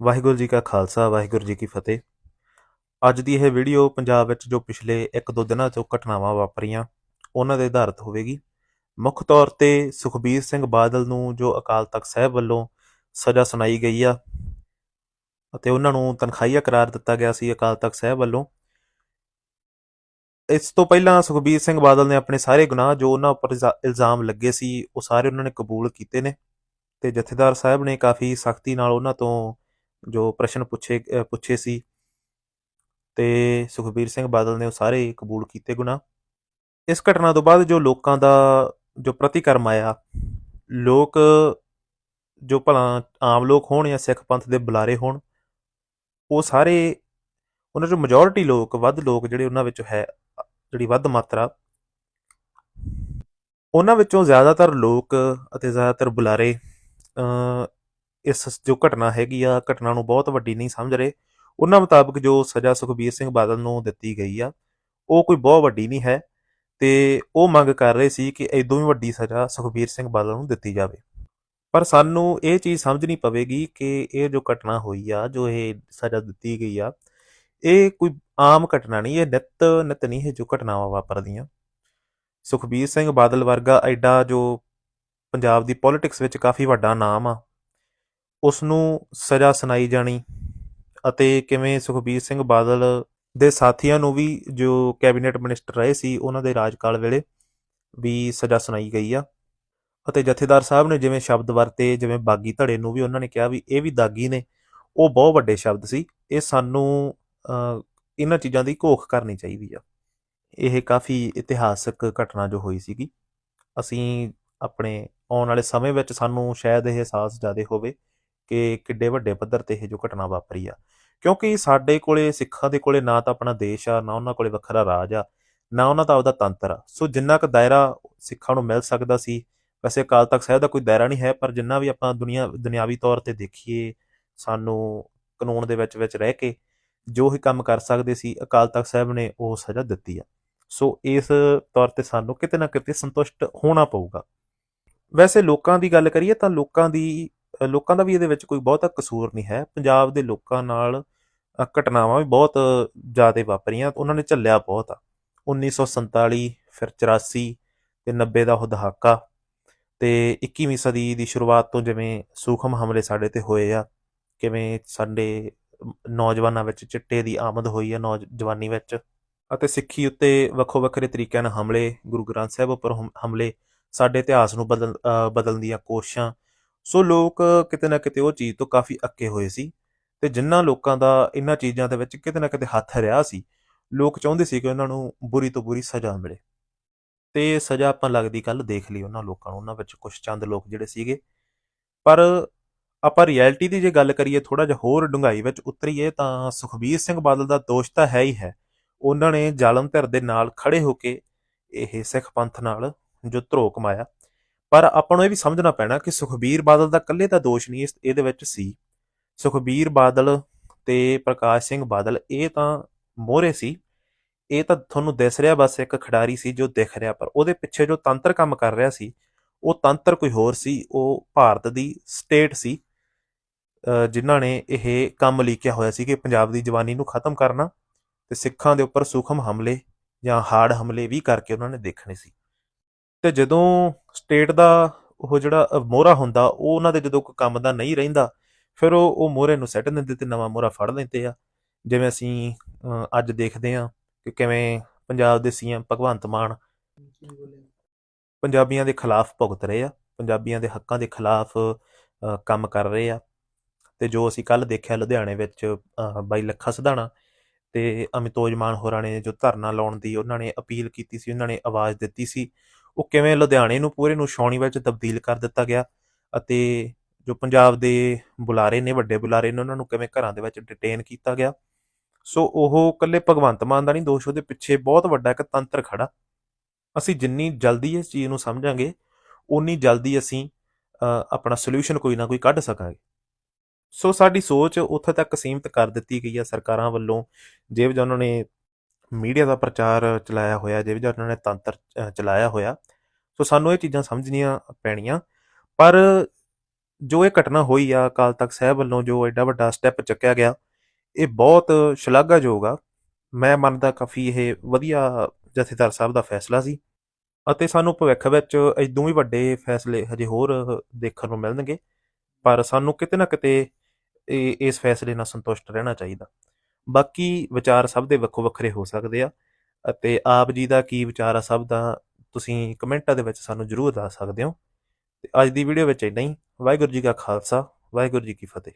ਵਾਹਿਗੁਰੂ ਜੀ ਕਾ ਖਾਲਸਾ, ਵਾਹਿਗੁਰੂ ਜੀ ਕੀ ਫਤਿਹ। ਅੱਜ ਦੀ ਇਹ ਵੀਡੀਓ ਪੰਜਾਬ ਵਿੱਚ ਜੋ ਪਿਛਲੇ 1-2 ਦਿਨਾਂ ਤੋਂ ਘਟਨਾਵਾਂ ਵਾਪਰੀਆਂ, ਉਹਨਾਂ ਦੇ ਆਧਾਰਿਤ ਹੋਵੇਗੀ। ਮੁੱਖ ਤੌਰ ਤੇ ਸੁਖਬੀਰ ਸਿੰਘ ਬਾਦਲ ਨੂੰ ਜੋ ਅਕਾਲ ਤਖਤ ਸਾਹਿਬ ਵੱਲੋਂ ਸਜ਼ਾ ਸੁਣਾਈ ਗਈ ਆ, ਅਤੇ ਉਹਨਾਂ ਨੂੰ ਤਨਖਾਹੀਆ ਕਰਾਰ ਦਿੱਤਾ ਗਿਆ ਸੀ ਅਕਾਲ ਤਖਤ ਸਾਹਿਬ ਵੱਲੋਂ, ਇਸ ਤੋਂ ਪਹਿਲਾਂ ਸੁਖਬੀਰ ਸਿੰਘ ਬਾਦਲ ਨੇ ਆਪਣੇ ਸਾਰੇ ਗੁਨਾਹ ਜੋ ਉਹਨਾਂ ਉੱਪਰ ਇਲਜ਼ਾਮ ਲੱਗੇ ਸੀ, ਉਹ ਸਾਰੇ ਉਹਨਾਂ ਨੇ ਕਬੂਲ ਕੀਤੇ ਨੇ, ਤੇ ਜਥੇਦਾਰ ਸਾਹਿਬ ਨੇ ਕਾਫੀ ਸਖਤੀ ਨਾਲ ਉਹਨਾਂ ਤੋਂ ਜੋ ਪ੍ਰਸ਼ਨ ਪੁੱਛੇ ਪੁੱਛੇ ਸੀ ਤੇ ਸੁਖਬੀਰ ਸਿੰਘ ਬਾਦਲ ਨੇ ਉਹ ਸਾਰੇ ਕਬੂਲ ਕੀਤੇ ਗੁਨਾਹ। ਇਸ ਘਟਨਾ ਤੋਂ ਬਾਅਦ ਜੋ ਲੋਕਾਂ ਦਾ ਜੋ ਪ੍ਰਤੀਕਰਮ ਆਇਆ ਲੋਕ ਜੋ ਭਲਾ ਆਮ ਲੋਕ ਹੋਣ ਜਾਂ ਸਿੱਖ ਪੰਥ ਦੇ ਬੁਲਾਰੇ ਹੋਣ ਉਹ ਸਾਰੇ ਉਹਨਾਂ ਚੋਂ ਮੈਜੋਰਿਟੀ ਲੋਕ ਵੱਧ ਲੋਕ ਜਿਹੜੇ ਉਹਨਾਂ ਵਿੱਚੋਂ ਹੈ ਜਿਹੜੀ ਵੱਧ ਮਾਤਰਾ ਉਹਨਾਂ ਵਿੱਚੋਂ ਜ਼ਿਆਦਾਤਰ ਲੋਕ ਅਤੇ ਜ਼ਿਆਦਾਤਰ ਬੁਲਾਰੇ ਅ, ਇਸ ਜੋ ਘਟਨਾ ਹੈਗੀ ਆ, ਘਟਨਾ ਨੂੰ ਬਹੁਤ ਵੱਡੀ ਨਹੀਂ ਸਮਝ ਰਹੇ। ਉਹਨਾਂ ਮੁਤਾਬਕ ਜੋ ਸਜ਼ਾ ਸੁਖਬੀਰ ਸਿੰਘ ਬਾਦਲ ਨੂੰ ਦਿੱਤੀ ਗਈ ਆ, ਉਹ ਕੋਈ ਬਹੁਤ ਵੱਡੀ ਨਹੀਂ ਹੈ ਤੇ ਉਹ ਮੰਗ ਕਰ ਰਹੇ ਸੀ ਕਿ ਇਦੋਂ ਵੀ ਵੱਡੀ ਸਜ਼ਾ ਸੁਖਬੀਰ ਸਿੰਘ ਬਾਦਲ ਨੂੰ ਦਿੱਤੀ ਜਾਵੇ। ਪਰ ਸਾਨੂੰ ਇਹ ਚੀਜ਼ ਸਮਝਣੀ ਪਵੇਗੀ ਕਿ ਇਹ ਜੋ ਘਟਨਾ ਹੋਈ ਆ, ਜੋ ਇਹ ਸਜ਼ਾ ਦਿੱਤੀ ਗਈ ਆ, ਇਹ ਕੋਈ ਆਮ ਘਟਨਾ ਨਹੀਂ, ਇਹ ਨਿੱਤ ਨਿੱਤ ਨਹੀਂ, ਇਹ ਜੋ ਘਟਨਾਵਾਂ ਵਾਪਰਦੀਆਂ। ਸੁਖਬੀਰ ਸਿੰਘ ਬਾਦਲ ਵਰਗਾ ਐਡਾ ਜੋ ਪੰਜਾਬ ਦੀ ਪੋਲਿਟਿਕਸ ਵਿੱਚ ਕਾਫੀ ਵੱਡਾ ਨਾਮ ਆ ਉਸ ਨੂੰ ਸਜ਼ਾ ਸੁਣਾਈ ਜਾਣੀ ਅਤੇ ਕਿਵੇਂ ਸੁਖਬੀਰ ਸਿੰਘ ਬਾਦਲ ਦੇ ਸਾਥੀਆਂ ਨੂੰ ਵੀ ਜੋ ਕੈਬਨਿਟ ਮਿਨਿਸਟਰ ਰਹੇ ਸੀ, ਉਹਨਾਂ ਦੇ ਰਾਜਕਾਲ ਵੇਲੇ ਵੀ ਸਜ਼ਾ ਸੁਣਾਈ ਗਈ ਆ। ਅਤੇ ਜਥੇਦਾਰ ਸਾਹਿਬ ਨੇ ਜਿਵੇਂ ਸ਼ਬਦ ਵਰਤੇ, ਜਿਵੇਂ ਬਾਗੀ ਧੜੇ ਨੂੰ ਵੀ ਉਹਨਾਂ ਨੇ ਕਿਹਾ ਵੀ ਇਹ ਵੀ ਦਾਗੀ ਨੇ, ਉਹ ਬਹੁਤ ਵੱਡੇ ਸ਼ਬਦ ਸੀ। ਇਹ ਸਾਨੂੰ ਇਹਨਾਂ ਚੀਜ਼ਾਂ ਦੀ ਘੋਖ ਕਰਨੀ ਚਾਹੀਦੀ ਆ। ਇਹ ਕਾਫੀ ਇਤਿਹਾਸਕ ਘਟਨਾ ਜੋ ਹੋਈ ਸੀਗੀ। ਅਸੀਂ ਆਪਣੇ ਆਉਣ ਵਾਲੇ ਸਮੇਂ ਵਿੱਚ ਸਾਨੂੰ ਸ਼ਾਇਦ ਇਹ ਅਹਿਸਾਸ ਜ਼ਿਆਦਾ ਹੋਵੇ ਕਿ ਕਿੱਡੇ ਵੱਡੇ ਪੱਧਰ ਤੇ ਇਹ ਜੋ ਘਟਨਾ ਵਾਪਰੀ ਆ। ਕਿਉਂਕਿ ਸਾਡੇ ਕੋਲੇ, ਸਿੱਖਾਂ ਦੇ ਕੋਲੇ ਨਾ ਤਾਂ ਆਪਣਾ ਦੇਸ਼ ਆ, ਨਾ ਉਹਨਾਂ ਕੋਲੇ ਵੱਖਰਾ ਰਾਜ ਆ, ਨਾ ਉਹਨਾਂ ਦਾ ਆਪਦਾ ਤੰਤਰ ਆ। ਸੋ ਜਿੰਨਾ ਕੁ ਦਾਇਰਾ ਸਿੱਖਾਂ ਨੂੰ ਮਿਲ ਸਕਦਾ ਸੀ, ਵੈਸੇ ਅਕਾਲ ਤਖਤ ਸਾਹਿਬ ਦਾ ਕੋਈ ਦਾਇਰਾ ਨਹੀਂ ਹੈ, ਪਰ ਜਿੰਨਾ ਵੀ ਆਪਾਂ ਦੁਨੀਆ, ਦੁਨਿਆਵੀ ਤੌਰ ਤੇ ਦੇਖੀਏ, ਸਾਨੂੰ ਕਾਨੂੰਨ ਦੇ ਵਿੱਚ ਵਿੱਚ ਰਹਿ ਕੇ ਜੋ ਹੀ ਕੰਮ ਕਰ ਸਕਦੇ ਸੀ, ਅਕਾਲ ਤਖਤ ਸਾਹਿਬ ਨੇ ਉਹ ਸਜ਼ਾ ਦਿੱਤੀ ਆ। ਸੋ ਇਸ ਤੌਰ ਤੇ ਸਾਨੂੰ ਕਿਤੇ ਨਾ ਕਿਤੇ ਸੰਤੁਸ਼ਟ ਹੋਣਾ ਪਊਗਾ। ਵੈਸੇ ਲੋਕਾਂ ਦੀ ਗੱਲ ਕਰੀਏ ਤਾਂ ਲੋਕਾਂ ਦੀ ਲੋਕਾਂ ਦਾ ਵੀ ਇਹਦੇ ਵਿੱਚ ਕੋਈ ਬਹੁਤਾ ਕਸੂਰ ਨਹੀਂ ਹੈ। ਪੰਜਾਬ ਦੇ ਲੋਕਾਂ ਨਾਲ ਘਟਨਾਵਾਂ ਵੀ ਬਹੁਤ ਜ਼ਿਆਦਾ ਵਾਪਰੀਆਂ ਉਹਨਾਂ ਨੇ ਝੱਲਿਆ ਬਹੁਤ ਆ। 1947 ਫਿਰ 84 ਤੇ 90 ਦਾ ਉਹ ਦਹਾਕਾ ਤੇ 21ਵੀਂ ਸਦੀ ਦੀ ਸ਼ੁਰੂਆਤ ਤੋਂ ਜਿਵੇਂ ਸੂਖਮ ਹਮਲੇ ਸਾਡੇ ਤੇ ਹੋਏ ਆ ਕਿਵੇਂ ਸਾਡੇ ਨੌਜਵਾਨਾਂ ਵਿੱਚ ਚਿੱਟੇ ਦੀ ਆਮਦ ਹੋਈ ਆ ਨੌਜਵਾਨੀ ਵਿੱਚ ਅਤੇ ਸਿੱਖੀ ਉੱਤੇ ਵੱਖੋ ਵੱਖਰੇ ਤਰੀਕਿਆਂ ਨਾਲ ਹਮਲੇ ਗੁਰੂ ਗ੍ਰੰਥ ਸਾਹਿਬ ਉੱਪਰ ਹਮ- ਹਮਲੇ ਸਾਡੇ ਇਤਿਹਾਸ ਨੂੰ ਬਦਲ ਅ, ਬਦਲਣ ਦੀਆਂ ਕੋਸ਼ਿਸ਼ਾਂ ਸੋ ਲੋਕ ਕਿਤੇ ਨਾ ਕਿਤੇ ਉਹ ਚੀਜ਼ ਤੋਂ ਕਾਫੀ ਅੱਕੇ ਹੋਏ ਸੀ ਤੇ ਜਿਨ੍ਹਾਂ ਲੋਕਾਂ ਦਾ ਇਹਨਾਂ ਚੀਜ਼ਾਂ ਦੇ ਵਿੱਚ ਕਿਤੇ ਨਾ ਕਿਤੇ ਹੱਥ ਰਿਹਾ ਸੀ, ਲੋਕ ਚਾਹੁੰਦੇ ਸੀ ਕਿ ਉਹਨਾਂ ਨੂੰ ਬੁਰੀ ਤੋਂ ਬੁਰੀ ਸਜ਼ਾ ਮਿਲੇ। ਤੇ ਸਜ਼ਾ ਆਪਾਂ ਲੱਗਦੀ ਕੱਲ ਦੇਖ ਲਈ ਉਹਨਾਂ ਲੋਕਾਂ ਨੂੰ, ਉਹਨਾਂ ਵਿੱਚ ਕੁਝ ਚੰਦ ਲੋਕ ਜਿਹੜੇ ਸੀਗੇ। ਪਰ ਆਪਾਂ ਰਿਐਲਿਟੀ ਦੀ ਜੇ ਗੱਲ ਕਰੀਏ ਥੋੜਾ ਜਿਹਾ ਹੋਰ ਡੂੰਘਾਈ ਵਿੱਚ ਉਤਰੀਏ ਤਾਂ ਸੁਖਬੀਰ ਸਿੰਘ ਬਾਦਲ ਦਾ ਦੋਸ਼ ਤਾਂ ਹੈ ਹੀ ਹੈ। ਉਹਨਾਂ ਨੇ ਜ਼ਾਲਮ ਧਿਰ ਦੇ ਨਾਲ ਖੜੇ ਹੋ ਕੇ ਇਹ ਸਿੱਖ ਪੰਥ ਨਾਲ ਜੋ ਧਰੋ ਕਮਾਇਆ ਪਰ ਆਪਾਂ ਨੂੰ ਇਹ ਵੀ ਸਮਝਣਾ ਪੈਣਾ ਕਿ ਸੁਖਬੀਰ ਬਾਦਲ ਦਾ ਇਕੱਲੇ ਦਾ ਦੋਸ਼ ਨਹੀਂ ਇਸ ਇਹਦੇ ਵਿੱਚ ਸੀ। ਸੁਖਬੀਰ ਬਾਦਲ ਤੇ ਪ੍ਰਕਾਸ਼ ਸਿੰਘ ਬਾਦਲ ਇਹ ਤਾਂ ਮੋਹਰੇ ਸੀ। ਇਹ ਤਾਂ ਤੁਹਾਨੂੰ ਦਿਸ ਰਿਹਾ ਬਸ ਇੱਕ ਖਿਡਾਰੀ ਸੀ ਜੋ ਦਿਖ ਰਿਹਾ ਪਰ ਉਹਦੇ ਪਿੱਛੇ ਜੋ ਤੰਤਰ ਕੰਮ ਕਰ ਰਿਹਾ ਸੀ ਉਹ ਤੰਤਰ ਕੋਈ ਹੋਰ ਸੀ ਉਹ ਭਾਰਤ ਦੀ ਸਟੇਟ ਸੀ ਅ, ਜਿਨ੍ਹਾਂ ਨੇ ਇਹ ਕੰਮ ਲੀਕਿਆ ਹੋਇਆ ਸੀ ਕਿ ਪੰਜਾਬ ਦੀ ਜਵਾਨੀ ਨੂੰ ਖਤਮ ਕਰਨਾ ਤੇ ਸਿੱਖਾਂ ਦੇ ਉੱਪਰ ਸੂਖਮ ਹਮਲੇ ਜਾਂ ਹਾਰਡ ਹਮਲੇ ਵੀ ਕਰਕੇ ਉਹਨਾਂ ਨੇ ਦੇਖਣੇ ਸੀ। ਤੇ ਜਦੋਂ ਸਟੇਟ ਦਾ ਉਹ ਜਿਹੜਾ ਮੋਹਰਾ ਹੁੰਦਾ, ਉਹ ਉਹਨਾਂ ਦੇ ਜਦੋਂ ਕੋਈ ਕੰਮ ਦਾ ਨਹੀਂ ਰਹਿੰਦਾ, ਫਿਰ ਉਹ ਉਹ ਮੋਹਰੇ ਨੂੰ ਸੱਟ ਦਿੰਦੇ ਤੇ ਨਵਾਂ ਮੋਹਰਾ ਫੜ ਲੈਂਦੇ ਆ। ਜਿਵੇਂ ਅਸੀਂ ਅੱਜ ਦੇਖਦੇ ਆ ਕਿ ਕਿਵੇਂ ਪੰਜਾਬ ਦੇ ਸੀਐਮ ਭਗਵੰਤ ਮਾਨ ਪੰਜਾਬੀਆਂ ਦੇ ਖਿਲਾਫ ਭੁਗਤ ਰਹੇ ਆ, ਪੰਜਾਬੀਆਂ ਦੇ ਹੱਕਾਂ ਦੇ ਖਿਲਾਫ ਕੰਮ ਕਰ ਰਹੇ ਆ। ਤੇ ਜੋ ਅਸੀਂ ਕੱਲ ਦੇਖਿਆ ਲੁਧਿਆਣੇ ਵਿੱਚ ਬਾਈ ਲੱਖਾ ਸਿਧਾਣਾ ਤੇ ਅਮਿਤੋਜ ਮਾਨ ਹੋਰਾਂ ਨੇ ਜੋ ਧਰਨਾ ਲਾਉਣ ਦੀ ਉਹਨਾਂ ਨੇ ਅਪੀਲ ਕੀਤੀ ਸੀ, ਉਹਨਾਂ ਨੇ ਆਵਾਜ਼ ਦਿੱਤੀ ਸੀ। ਉਹ ਕਿਵੇਂ ਲੁਧਿਆਣੇ ਨੂੰ ਪੂਰੇ ਨੂੰ ਛਾਉਣੀ ਵਿੱਚ ਤਬਦੀਲ ਕਰ ਦਿੱਤਾ ਗਿਆ ਅਤੇ ਜੋ ਪੰਜਾਬ ਦੇ ਬੁਲਾਰੇ ਨੇ, ਵੱਡੇ ਬੁਲਾਰੇ ਨੇ, ਉਹਨਾਂ ਨੂੰ ਕਿਵੇਂ ਘਰਾਂ ਦੇ ਵਿੱਚ ਡਿਟੇਨ ਕੀਤਾ ਗਿਆ। ਸੋ ਉਹ ਇਕੱਲੇ ਭਗਵੰਤ ਮਾਨ ਦਾ ਨਹੀਂ ਦੋਸ਼ ਉਹਦੇ ਪਿੱਛੇ ਬਹੁਤ ਵੱਡਾ ਇੱਕ ਤੰਤਰ ਖੜਾ। ਅਸੀਂ ਜਿੰਨੀ ਜਲਦੀ ਇਸ ਚੀਜ਼ ਨੂੰ ਸਮਝਾਂਗੇ ਉਨੀ ਜਲਦੀ ਅਸੀਂ ਆਪਣਾ ਸੋਲੂਸ਼ਨ ਕੋਈ ਨਾ ਕੋਈ ਕੱਢ ਸਕਾਂਗੇ। ਸੋ ਸਾਡੀ ਸੋਚ ਉੱਥੇ ਤੱਕ ਸੀਮਿਤ ਕਰ ਦਿੱਤੀ ਗਈ ਹੈ ਸਰਕਾਰਾਂ ਵੱਲੋਂ। ਜੇ ਉਹਨਾਂ ਨੇ ਮੀਡੀਆ ਦਾ ਪ੍ਰਚਾਰ ਚਲਾਇਆ ਹੋਇਆ ਜਿਵੇਂ ਜਿਹਾ ਉਹਨਾਂ ਨੇ ਤੰਤਰ ਚਲਾਇਆ ਹੋਇਆ। ਸੋ ਸਾਨੂੰ ਇਹ ਚੀਜ਼ਾਂ ਸਮਝਣੀਆਂ ਪੈਣੀਆਂ। ਪਰ ਜੋ ਇਹ ਘਟਨਾ ਹੋਈ ਆ, ਅਕਾਲ ਤਖਤ ਸਾਹਿਬ ਵੱਲੋਂ ਜੋ ਐਡਾ ਵੱਡਾ ਸਟੈਪ ਚੱਕਿਆ ਗਿਆ, ਇਹ ਬਹੁਤ ਸ਼ਲਾਘਾਯੋਗ ਆ। ਮੈਂ ਮੰਨਦਾ ਕਾਫੀ ਇਹ ਵਧੀਆ ਜਥੇਦਾਰ ਸਾਹਿਬ ਦਾ ਫੈਸਲਾ ਸੀ। ਅਤੇ ਸਾਨੂੰ ਭਵਿੱਖ ਵਿੱਚ ਇਦੋਂ ਵੀ ਵੱਡੇ ਫੈਸਲੇ ਹਜੇ ਹੋਰ ਦੇਖਣ ਨੂੰ ਮਿਲਣਗੇ। ਪਰ ਸਾਨੂੰ ਕਿਤੇ ਨਾ ਕਿਤੇ ਇਹ, ਇਸ ਫੈਸਲੇ ਨਾਲ ਸੰਤੁਸ਼ਟ ਰਹਿਣਾ ਚਾਹੀਦਾ। ਬਾਕੀ ਵਿਚਾਰ ਸਭ ਦੇ ਵੱਖੋ ਵੱਖਰੇ ਹੋ ਸਕਦੇ ਆ ਅਤੇ ਆਪ ਜੀ ਦਾ ਕੀ ਵਿਚਾਰ ਆ ਸਭ ਦਾ, ਤੁਸੀਂ ਕਮੈਂਟਾਂ ਦੇ ਵਿੱਚ ਸਾਨੂੰ ਜਰੂਰ ਦੱਸ ਸਕਦੇ ਹੋ। ਤੇ ਅੱਜ ਦੀ ਵੀਡੀਓ ਵਿੱਚ ਇੰਨਾ ਹੀ। ਵਾਹਿਗੁਰੂ ਜੀ ਕਾ ਖਾਲਸਾ, ਵਾਹਿਗੁਰੂ ਜੀ ਕੀ ਫਤਿਹ।